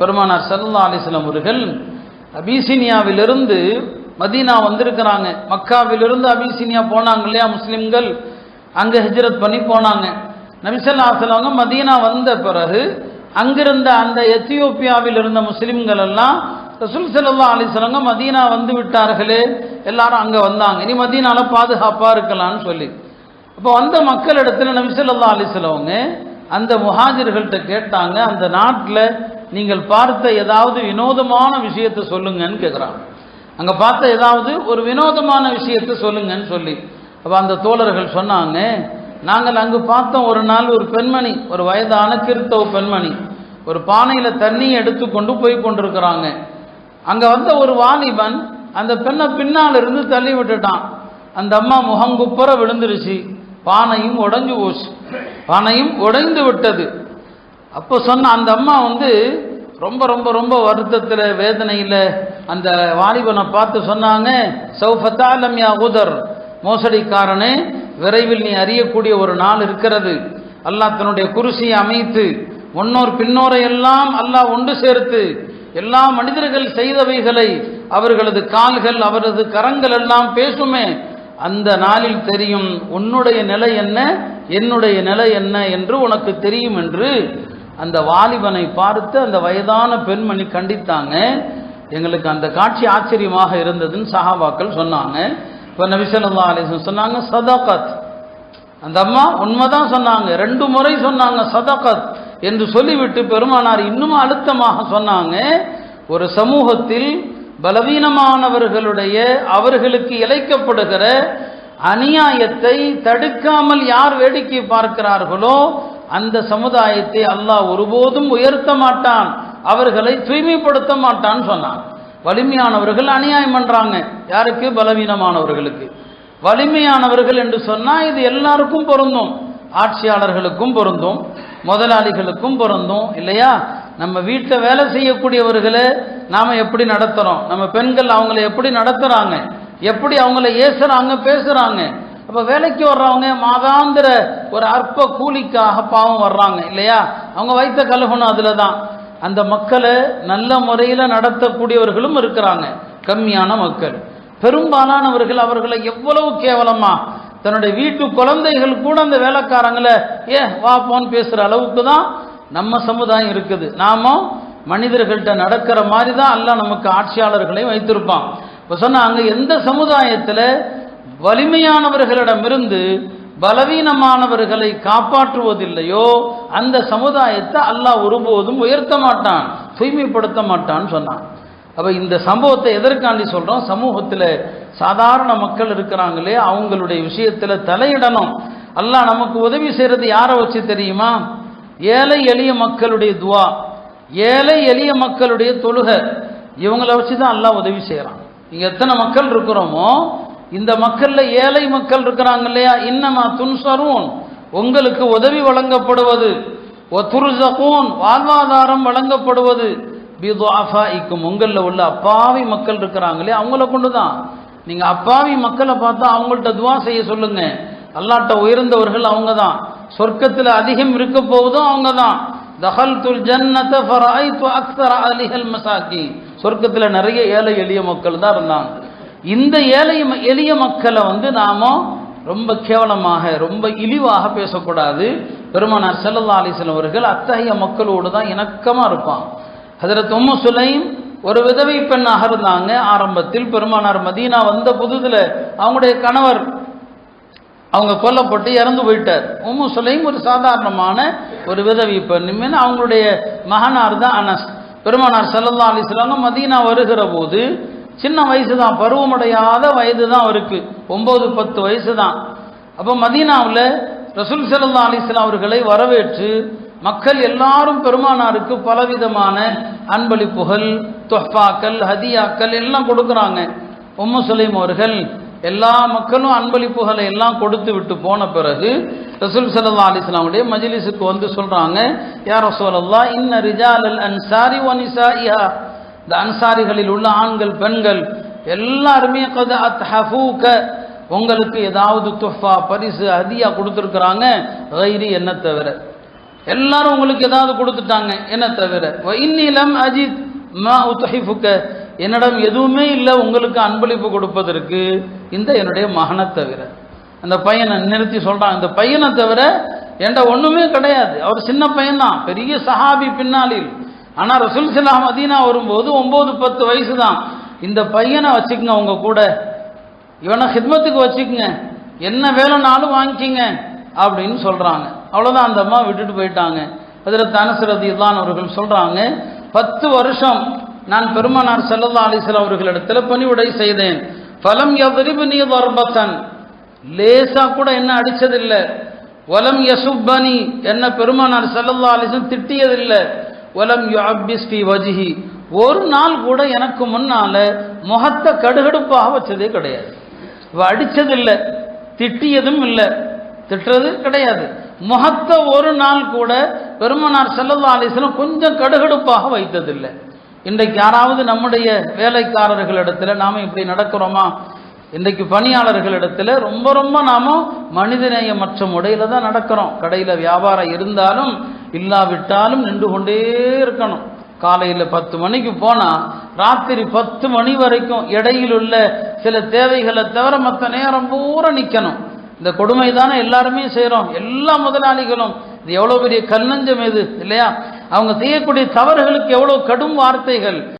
பெருமானார் சல்லா அலிஸ்லாம் அவர்கள் அபிசீனியாவிலிருந்து மதீனா வந்திருக்கிறாங்க. மக்காவிலிருந்து அபிசீனியா போனாங்க இல்லையா முஸ்லீம்கள்? அங்கே ஹிஜ்ரத் பண்ணி போனாங்க. நபிசல்லா அவங்க மதீனா வந்த பிறகு அங்கிருந்த அந்த எத்தியோப்பியாவில் இருந்த முஸ்லீம்கள் எல்லாம் ரசூல் செல்லா அலிஸ்லங்க மதீனா வந்து விட்டார்களே. எல்லாரும் அங்கே வந்தாங்க. இனி மதீனால பாதுகாப்பாக இருக்கலாம்னு சொல்லி. அப்போ வந்த மக்களிடத்துல நபிசல்லா அலிஸ்லவங்க அந்த முஹாஜிர்கள்ட்ட கேட்டாங்க அந்த நாட்டில் நீங்கள் பார்த்த ஏதாவது வினோதமான விஷயத்தை சொல்லுங்கன்னு கேட்குறாங்க அங்கே பார்த்த ஏதாவது ஒரு வினோதமான விஷயத்தை சொல்லுங்கன்னு சொல்லி. அப்போ அந்த தோழர்கள் சொன்னாங்க நாங்கள் அங்கு பார்த்தோம் ஒரு நாள் ஒரு பெண்மணி ஒரு வயதான கிறித்தவ பெண்மணி. ஒரு பானையில் தண்ணியை எடுத்து கொண்டு போய் கொண்டிருக்கிறாங்க. அங்கே வந்த ஒரு வாலிபன் அந்த பெண்ணை பின்னால் இருந்து தள்ளி விட்டுட்டான். அந்த அம்மா முகங்குப்புற விழுந்துருச்சு. பானையும் உடஞ்சு போச்சு. பானையும் உடைந்து விட்டது. அப்போ சொன்ன அந்த அம்மா வந்து ரொம்ப ரொம்ப ரொம்ப வருத்தத்தில் வேதனையில் அந்த வாலிபனை பார்த்து சொன்னாங்க சௌஃபத்தாலம் யா உதர். மோசடிக்காரனே விரைவில் நீ அறியக்கூடிய ஒரு நாள் இருக்கிறது. அல்லாஹ் தன்னுடைய குருசியை அமைத்து முன்னோர் பின்னோரை எல்லாம் அல்லாஹ் ஒன்று சேர்த்து எல்லா மனிதர்கள் செய்தவைகளை அவர்களது கால்கள் அவரது கரங்கள் எல்லாம் பேசுமே. அந்த நாளில் தெரியும் உன்னுடைய நிலை என்ன என்னுடைய நிலை என்ன என்று உனக்கு தெரியும் என்று அந்த வாலிபனை பார்த்து அந்த வயதான பெண்மணி கண்டித்தாங்க. எங்களுக்கு அந்த காட்சி ஆச்சரியமாக இருந்ததுன்னு சஹாபாக்கள் சொன்னாங்க. இப்போ நபிசல்லா அலிசன் சொன்னாங்க சதகத். அந்த அம்மா உண்மைதான் சொன்னாங்க. ரெண்டு முறை சொன்னாங்க சதகத். என்று சொல்லிவிட்டு பெருமானார் இன்னும் அழுத்தமாக சொன்னாங்க. ஒரு சமூகத்தில் பலவீனமானவர்களுடைய அவர்களுக்கு இழைக்கப்படுகிற அநியாயத்தை தடுக்காமல் யார் வேடிக்கை பார்க்கிறார்களோ அந்த சமுதாயத்தை அல்லாஹ் ஒருபோதும் உயர்த்த மாட்டான் அவர்களை தூய்மைப்படுத்த மாட்டான்னு சொன்னான். வலிமையானவர்கள் அநியாயம் பண்ணுறாங்க யாருக்கு? பலவீனமானவர்களுக்கு. வலிமையானவர்கள் என்று சொன்னால் இது எல்லாருக்கும் பொருந்தும். ஆட்சியாளர்களுக்கும் பொருந்தும். முதலாளிகளுக்கும் பொருந்தும். இல்லையா? நம்ம வீட்டில் வேலை செய்யக்கூடியவர்களை நாம் எப்படி நடத்துகிறோம் நம்ம பெண்கள் அவங்கள எப்படி நடத்துகிறாங்க எப்படி அவங்கள ஏசுகிறாங்க பேசுகிறாங்க அப்போ வேலைக்கு வர்றவங்க மாதாந்திர ஒரு அற்ப கூலிக்காக பாவம் வர்றாங்க இல்லையா? அவங்க வைத்த கழுகணும் அதில் தான் அந்த மக்களை நல்ல முறையில் நடத்தக்கூடியவர்களும் இருக்கிறாங்க கம்மியான மக்கள். பெரும்பாலானவர்கள் அவர்களை எவ்வளவு கேவலமா? தன்னுடைய வீட்டு குழந்தைகள் கூட அந்த வேலைக்காரங்களை ஏ வா போன்னு பேசுகிற அளவுக்கு தான் நம்ம சமுதாயம் இருக்குது. நாமும் மனிதர்கள்ட்ட நடக்கிற மாதிரி தான் எல்லாம் நமக்கு ஆட்சியாளர்களையும் வைத்திருப்பான். இப்போ சொன்னால் அங்கே எந்த சமுதாயத்தில் வலிமையானவர்களிடமிருந்து பலவீனமானவர்களை காப்பாற்றுவதில்லையோ அந்த சமுதாயத்தை அல்லாஹ் ஒருபோதும் உயர்த்த மாட்டான் தூய்மைப்படுத்த மாட்டான்னு சொன்னான். அப்போ இந்த சம்பவத்தை எதற்காண்டி சொல்கிறோம் சமூகத்தில் சாதாரண மக்கள் இருக்கிறாங்களே அவங்களுடைய விஷயத்தில் தலையிடணும். அல்லாஹ் நமக்கு உதவி செய்கிறது யாரை வச்சு தெரியுமா? ஏழை எளிய மக்களுடைய துவா ஏழை எளிய மக்களுடைய தொழுகை. இவங்கள வச்சு தான் அல்லாஹ் உதவி செய்கிறான் இங்கே எத்தனை மக்கள் இருக்கிறோமோ இந்த மக்களில் ஏழை மக்கள் இருக்கிறாங்க இல்லையா? இன்னமா துன்சரூன். உங்களுக்கு உதவி வழங்கப்படுவது. ஒத்துருசகூன். வாழ்வாதாரம் வழங்கப்படுவது. பிதுவாஃபாய்க்கும் உங்களில் உள்ள அப்பாவி மக்கள் இருக்கிறாங்க இல்லையா? அவங்கள கொண்டு தான் நீங்கள் அப்பாவி மக்களை பார்த்தா அவங்கள்ட்ட துவா செய்ய சொல்லுங்க. அல்லாட்ட உயர்ந்தவர்கள் அவங்க தான் சொர்க்கத்தில் அதிகம் இருக்க போவதும் அவங்க தான் தஹல் துல் ஜன்னத்தை ஃபராய்து அலிஹல் மசாக்கி சொர்க்கத்தில் நிறைய ஏழை எளிய மக்கள் தான் இருந்தாங்க. இந்த ஏழை எளிய மக்களை வந்து நாம ரொம்ப கேவலமாக ரொம்ப இழிவாக பேசக்கூடாது. பெருமானார் செல்லல்லா அலிஸ்லம் அவர்கள் அத்தகைய மக்களோடு தான் இணக்கமாக இருப்பான். அதில் தொம்மு சுலைம் ஒரு விதவை பெண்ணாக இருந்தாங்க. ஆரம்பத்தில் பெருமானார் மதீனா வந்த புதுதில் அவங்களுடைய கணவர் அவங்க கொல்லப்பட்டு இறந்து போயிட்டார். உம்மு சுலைம் ஒரு சாதாரணமான ஒரு விதவி பெண். அவங்களுடைய மகனார் தான் அனஸ். பெருமானார் சல்லல்லா அலிஸ்லாங்க மதீனா வருகிற போது சின்ன வயசு தான் பருவமடையாத வயது தான் அவருக்கு. ஒம்பது பத்து வயசு தான் அப்போ மதீனாவில் ரசூல் சல்லா அலிஸ்லாம் அவர்களை வரவேற்று மக்கள் எல்லாரும் பெருமானாருக்கு பலவிதமான அன்பளிப்புகள் தொஹ்பாக்கள் ஹதியாக்கள் எல்லாம் கொடுக்குறாங்க. உம்மு சுலைம் அவர்கள் எல்லா மக்களும் அன்பளிப்புகளை எல்லாம் கொடுத்து விட்டு போன பிறகு ரசூல் சல்லா அலிஸ்லாமுடைய மஜிலிஸுக்கு வந்து சொல்கிறாங்க யார் ரசூலல்லா இன்ன ரிஜால் அல் அன்சாரி ஒனிசா இஹா இந்த அன்சாரிகளில் உள்ள ஆண்கள் பெண்கள் எல்லாருமே கது அத் ஹஃபூக்க உங்களுக்கு ஏதாவது துஃபா பரிசு அதியாக கொடுத்துருக்குறாங்க கைரி என்ன தவிர. எல்லாரும் உங்களுக்கு ஏதாவது கொடுத்துட்டாங்க என்ன தவிர. இன்னிலம் அஜித் மா உத்தஹிஃபுக்க என்னிடம் எதுவுமே இல்லை உங்களுக்கு அன்பளிப்பு கொடுப்பதற்கு. இந்த என்னுடைய மகனை தவிர. அந்த பையனை நிறுத்தி சொல்கிறான் இந்த பையனை தவிர என்கிட்ட ஒன்றுமே கிடையாது. அவர் சின்ன பையன்தான். பெரிய சஹாபி பின்னாளில். ஆனால் ரசூல் சலாம் மதீனா வரும்போது ஒம்பது பத்து வயசு தான் இந்த பையனை வச்சுக்கங்க உங்க கூட. இவனை ஹித்மத்துக்கு வச்சுக்கங்க. என்ன வேலைனாலும் வாங்கிக்கிங்க அப்படின்னு சொல்றாங்க. அவ்வளோதான் அந்த அம்மா விட்டுட்டு போயிட்டாங்க. அதில் தனசுரதி இல்லான் அவர்கள் சொல்றாங்க பத்து வருஷம் நான் பெருமானார் செல்லல்லா அலிஸ்லாம் அவர்களிடத்துல பணிவுடை செய்தேன். பலம் எதிரிபு நீ தர்பத்தன். லேசா கூட என்ன அடிச்சதில்லை. வலம் யசுப்பனி என்ன பெருமானார் செல்லல்லா அலிசன் திட்டியதில்லை. ஒலம் யு அப்பிஸ் ஃபி வஜிஹி. ஒரு நாள் கூட எனக்கு முன்னால் முகத்தை கடுகடுப்பாக வச்சதே கிடையாது. இவ அடிச்சதில்லை திட்டியதும் இல்லை திட்டுறது கிடையாது. முகத்தை ஒரு நாள் கூட பெருமனார் செல்லல்லா அலிஸ்லாம் கொஞ்சம் கடுகடுப்பாக வைத்ததில்லை. இன்றைக்கு யாராவது நம்முடைய வேலைக்காரர்களிடத்தில் நாம் இப்படி நடக்கிறோமா? இன்றைக்கு பணியாளர்களிடத்தில் ரொம்ப ரொம்ப நாம மனிதநேயமற்ற முறையில தான் நடக்கிறோம். கடையில் வியாபாரம் இருந்தாலும் இல்லாவிட்டாலும் நின்று கொண்டே இருக்கணும். காலையில் பத்து மணிக்கு போனால் ராத்திரி பத்து மணி வரைக்கும் இடையில் உள்ள சில தேவைகளை தவிர மற்ற நேரம் பூரா நிற்கணும் இந்த கொடுமை தானே எல்லாருமே செய்கிறோம் எல்லா முதலாளிகளும் இது எவ்வளோ பெரிய கல்லஞ்சம் இது இல்லையா? அவங்க செய்யக்கூடிய தவறுகளுக்கு எவ்வளோ கடும் வார்த்தைகள்.